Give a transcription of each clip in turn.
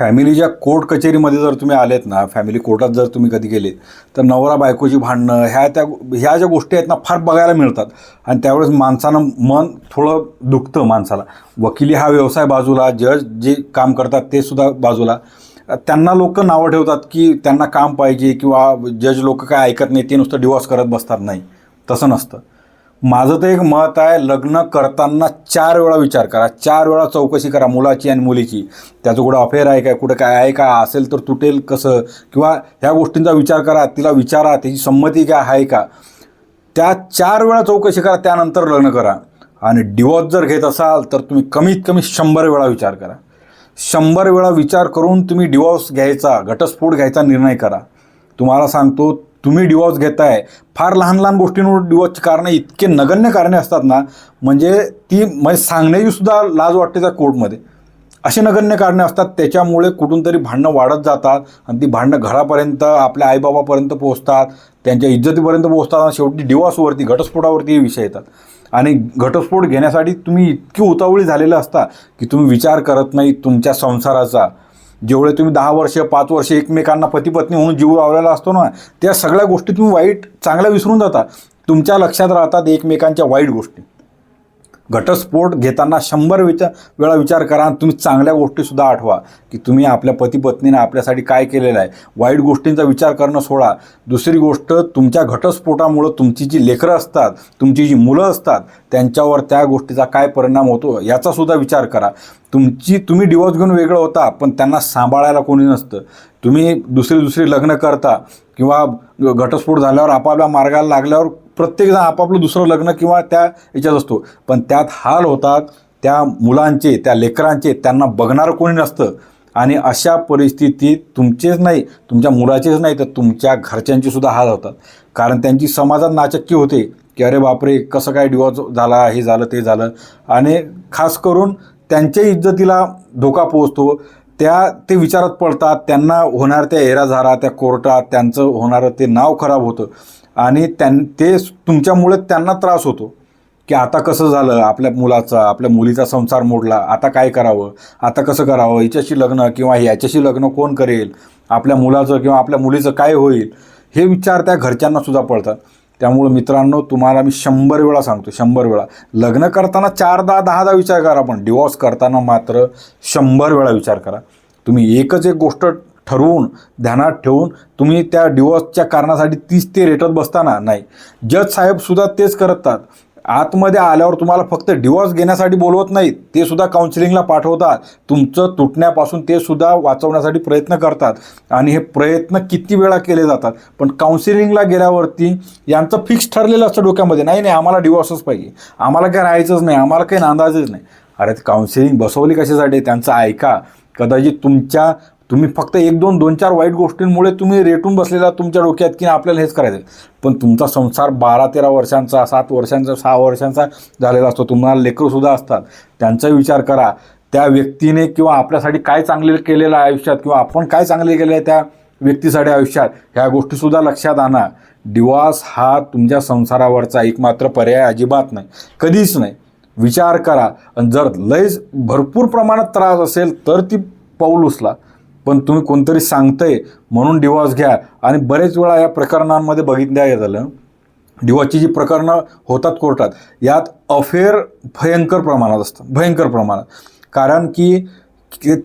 फॅमिलीच्या court कचेरीमध्ये जर तुम्ही आलेत ना फॅमिली कोर्टात जर तुम्ही कधी गेले तर नवरा बायकोची भांडणं ह्या त्या ह्या ज्या गोष्टी आहेत ना फार बघायला मिळतात. आणि त्यावेळेस माणसानं मन थोडं दुखतं माणसाला. वकिली हा व्यवसाय बाजूला जज जे काम करतात ते सुद्धा बाजूला. त्यांना लोक नावं ठेवतात की त्यांना काम पाहिजे किंवा जज लोक काय ऐकत नाही ते नुसतं डिवॉर्स करत बसतात. नाही तसं नसतं. माझं तर एक मत आहे लग्न करताना चार वेळा विचार करा. चार वेळा चौकशी करा मुलाची आणि मुलीची. त्याचं कुठं अफेअर आहे काय कुठं काय आहे का असेल तर तुटेल कसं? किंवा ह्या गोष्टींचा विचार करा तिला विचारा त्याची संमती काय आहे का? त्या चार वेळा चौकशी करा त्यानंतर लग्न करा. आणि डिवॉर्स जर घेत असाल तर तुम्ही कमीत कमी शंभर वेळा विचार करा. शंभर वेळा विचार करून तुम्ही डिवॉर्स घ्यायचा घटस्फोट घ्यायचा निर्णय करा. तुम्हाला सांगतो तुम्ही डिवॉर्स घेताय. फार लहान लहान गोष्टींवर डिवॉर्सची कारणं इतके नगण्य कारणे असतात ना म्हणजे ती म्हणजे सांगण्याची सुद्धा लाज वाटते त्या कोर्टमध्ये. अशी नगण्य कारणे असतात त्याच्यामुळे कुठून तरी भांडणं वाढत जातात आणि ती भांडणं घरापर्यंत आपल्या आईबाबापर्यंत पोहोचतात त्यांच्या इज्जतीपर्यंत पोहोचतात आणि शेवटी डिवॉर्सवरती घटस्फोटावरती हे विषय येतात. आणि घटस्फोट घेण्यासाठी तुम्ही इतकी उतावळी झालेलं असता की तुम्ही विचार करत नाही तुमच्या संसाराचा. जेवढे तुम्ही दहा वर्ष पाच वर्ष एकमेकांना पती पत्नी म्हणून जीव लावलेला असतो ना त्या सगळ्या गोष्टी तुम्ही वाईट चांगल्या विसरून जाता. तुमच्या लक्षात राहतात एकमेकांच्या वाईट गोष्टी. घटस्फोट घेताना शंभर विचार वेळा विचार करा आणि तुम्ही चांगल्या गोष्टीसुद्धा आठवा की तुम्ही आपल्या पती पत्नीने आपल्यासाठी काय केलेलं आहे. वाईट गोष्टींचा विचार करणं सोडा. दुसरी गोष्ट तुमच्या घटस्फोटामुळं तुमची जी लेकरं असतात तुमची जी मुलं असतात त्यांच्यावर त्या गोष्टीचा काय परिणाम होतो याचासुद्धा विचार करा. तुमची तुम्ही डिवॉर्स घेऊन वेगळं होता पण त्यांना सांभाळायला कोणी नसतं. तुम्ही दुसरी दुसरी लग्न करता किंवा घटस्फोट झाल्यावर आपापल्या मार्गाला लागल्यावर प्रत्येकजण आपापलं दुसरं लग्न किंवा त्या याच्यात असतो. पण त्यात हाल होतात त्या मुलांचे त्या लेकरांचे त्यांना बघणारं कोणी नसतं. आणि अशा परिस्थितीत तुमचेच नाही तुमच्या मुलाचेच नाही तर तुमच्या घरच्यांचे सुद्धा हाल होतात. कारण त्यांची समाजात नाचक्की होते की अरे बापरे कसं काय डिवॉर्स झाला हे झालं ते झालं. आणि खास करून त्यांच्या इज्जतीला धोका पोहोचतो. त्या ते विचारात पडतात त्यांना होणार त्या एराझारा त्या कोर्टात त्यांचं होणारं ते नाव खराब होतं. आणि त्यां ते तुमच्यामुळे त्यांना त्रास होतो. की आता कसं झालं? आपल्या मुलाचा आपल्या मुलीचा संसार मोडला. आता काय करावं? आता कसं करावं? हिच्याशी लग्न किंवा ह्याच्याशी लग्न कोण करेल? आपल्या मुलाचं किंवा आपल्या मुलीचं काय होईल? हे विचार त्या घरच्यांनासुद्धा पडतात त्यामुळं मित्रांनो तुम्हाला मी शंभर वेळा सांगतो शंभर वेळा. लग्न करताना चारदा दहादा विचार करा पण. डिवॉर्स करताना मात्र शंभर वेळा विचार करा. तुम्ही एकच एक गोष्ट ठरवून ध्यानात ठेवून तुम्ही त्या डिवोर्सच्या कारणासाठी तीच ते रेटत बसताना नाही. जज साहेबसुद्धा तेच करतात. आतमध्ये आल्यावर तुम्हाला फक्त डिवॉर्स घेण्यासाठी बोलवत नाहीत ते सुद्धा काउन्सिलिंगला पाठवतात. तुमचं तुटण्यापासून ते सुद्धा वाचवण्यासाठी प्रयत्न करतात. आणि हे प्रयत्न किती वेळा केले जातात? पण काउन्सिलिंगला गेल्यावरती यांचं फिक्स ठरलेलं असतं डोक्यामध्ये. नाही नाही आम्हाला डिवॉर्सच पाहिजे. आम्हाला काय राहायचंच नाही आम्हाला काही नांदायचंच नाही. अरे काउन्सिलिंग बसवली कशासाठी? त्यांचं ऐका. कदाचित तुमच्या तुम्ही फक्त एक दोन दोन चार वाईट गोष्टींमुळे तुम्ही रेटून बसलेला तुमच्या डोक्यात की आपल्याला हेच करायचं पण तुमचा संसार बारा तेरा वर्षांचा सात वर्षांचा सहा वर्षांचा झालेला असतो. तुम्हाला लेकरंसुद्धा असतात. त्यांचा विचार करा. त्या व्यक्तीने किंवा आपल्यासाठी काय चांगले केलेलं आहे आयुष्यात किंवा आपण काय चांगले केले आहे त्या व्यक्तीसाठी आयुष्यात ह्या गोष्टीसुद्धा लक्षात आणा. डिवॉर्स हा तुमच्या संसारावरचा एकमात्र पर्याय अजिबात नाही. कधीच नाही. विचार करा. आणि जर लयच भरपूर प्रमाणात त्रास असेल तर ती पाऊल उचला. पण तुम्ही कोणतरी सांगतंय म्हणून डिवॉर्स घ्या. आणि बरेच वेळा या प्रकरणांमध्ये बघितल्या झालं डिवॉर्सची जी प्रकरणं होतात कोर्टात यात अफेअर भयंकर प्रमाणात असतं. भयंकर प्रमाणात. कारण की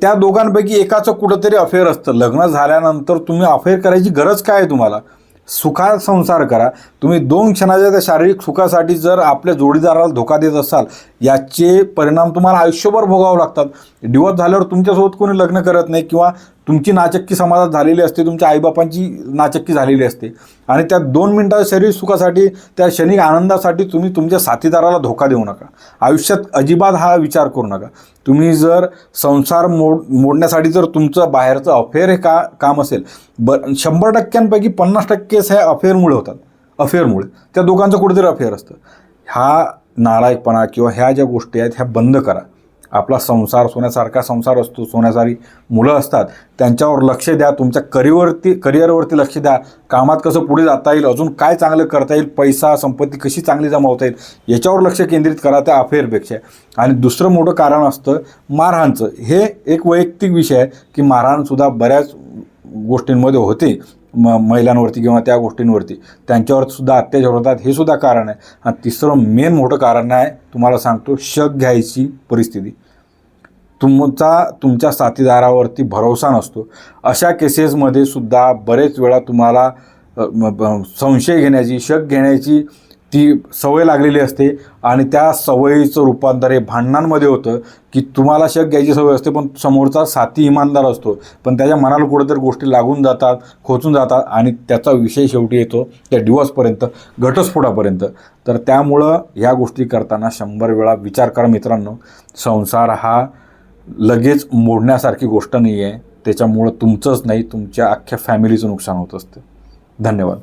त्या दोघांपैकी एकाचं कुठंतरी अफेअर असतं. लग्न झाल्यानंतर तुम्ही अफेअर करायची गरज काय आहे तुम्हाला? सुखा संसार करा. तुम्ही दोन क्षणाच्या त्या शारीरिक सुखासाठी जर आपल्या जोडीदाराला धोका देत असाल याचे परिणाम तुम्हाला आयुष्यभर भोगावं लागतात. डिवॉर्स झाल्यावर तुमच्यासोबत कोणी लग्न करत नाही किंवा तुमची नाचक्की समाजात झालेली असते तुमच्या आईबापांची नाचक्की झालेली असते. आणि त्या दोन मिनटाच्या शरीर सुखासाठी त्या क्षणिक आनंदासाठी तुम्ही तुमच्या साथीदाराला धोका देऊ नका. आयुष्यात अजिबात हा विचार करू नका. तुम्ही जर संसार मोड मोडण्यासाठी जर तुमचं बाहेरचं अफेअर हे का काम असेल ब शंभर टक्क्यांपैकी पन्नास टक्केच ह्या अफेअरमुळे होतात. अफेअरमुळे. त्या दोघांचं कुठेतरी अफेअर असतं. ह्या नालायकपणा किंवा ह्या ज्या गोष्टी आहेत ह्या बंद करा. आपला संसार सोन्यासारखा संसार असतो सोन्यासारी मुलं असतात. त्यांच्यावर लक्ष द्या तुमच्या करिअरवरती करिअरवरती लक्ष द्या. कामात कसं पुढे जाता येईल अजून काय चांगलं करता येईल पैसा संपत्ती कशी चांगली जमावता येईल याच्यावर लक्ष केंद्रित करा त्या अफेअरपेक्षा. आणि दुसरं मोठं कारण असतं मारहाणचं. हे एक वैयक्तिक विषय आहे की मारहाणसुद्धा बऱ्याच गोष्टींमध्ये होते. म महिलांवरती किंवा त्या गोष्टींवरती. त्यांच्यावर सुद्धा अत्याचार होतात हे सुद्धा कारण आहे. आणि तिसरं मेन मोठं कारण आहे तुम्हाला सांगतो शक घ्यायची परिस्थिती. तुमचा तुमच्या साथीदारावरती भरोसा नसतो. अशा केसेसमध्ये सुद्धा बरेच वेळा तुम्हाला संशय घेण्याची शक घेण्याची ती सवय लागलेली असते आणि त्या सवयीचं रूपांतर हे भांडणांमध्ये होतं की तुम्हाला शक घ्यायची सवय असते पण समोरचा साथी इमानदार असतो. पण त्याच्या मनाला कुठेतरी गोष्टी लागून जातात खोचून जातात आणि त्याचा विषय शेवटी येतो त्या डिवॉर्सपर्यंत घटस्फोटापर्यंत. तर त्यामुळं ह्या गोष्टी करताना शंभर वेळा विचार करा मित्रांनो. संसार हा लगेच मोडण्यासारखी गोष्ट नाही आहे त्याच्यामुळं तुमचंच नाही तुमच्या अख्ख्या फॅमिलीचं नुकसान होत असतं. धन्यवाद.